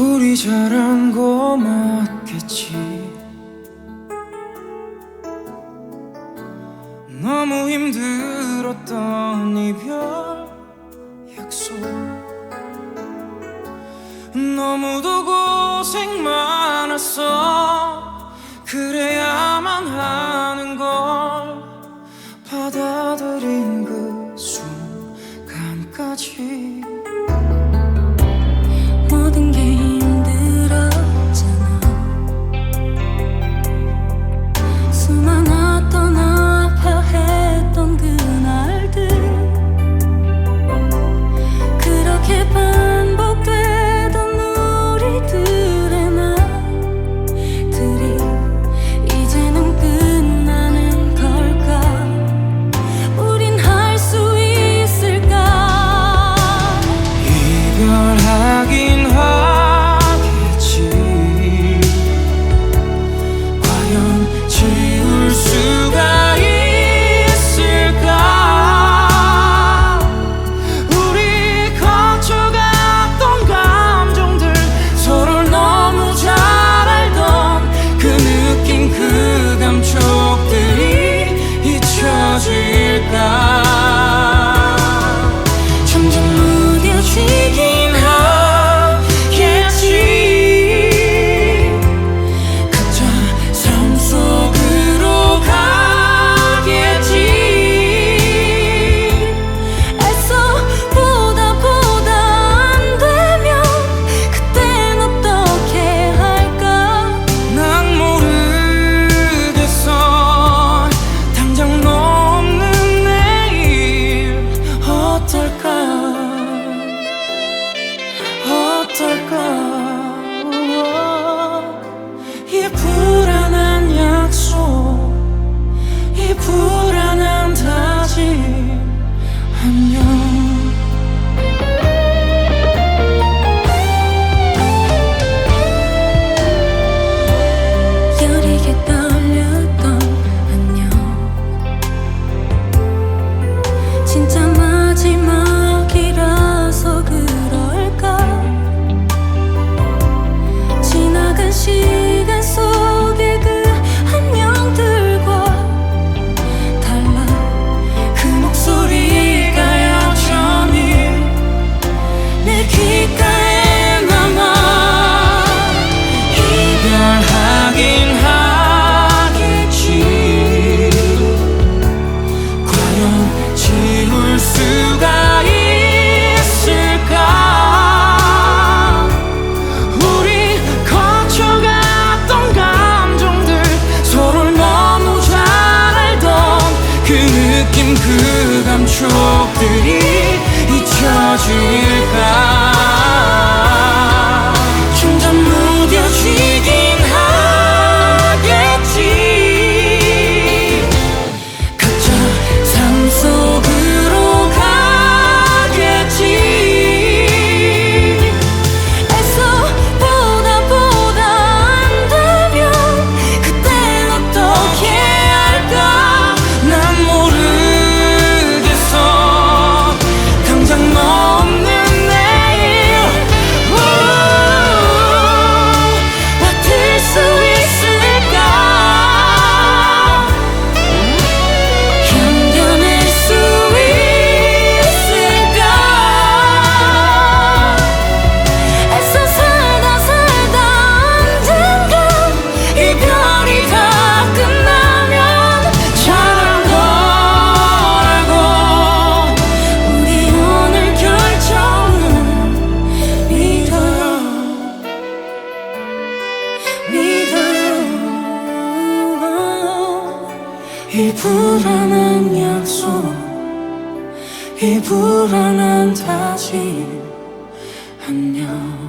우리 잘한 거 맞겠지. 너무 힘들었던 이별 약속. 너무도 고생 많았어. 그래야만 하는 걸 받아들인 그 널 하긴 화 지울 수 이 불안한 약속 이 불안한 다짐 안녕.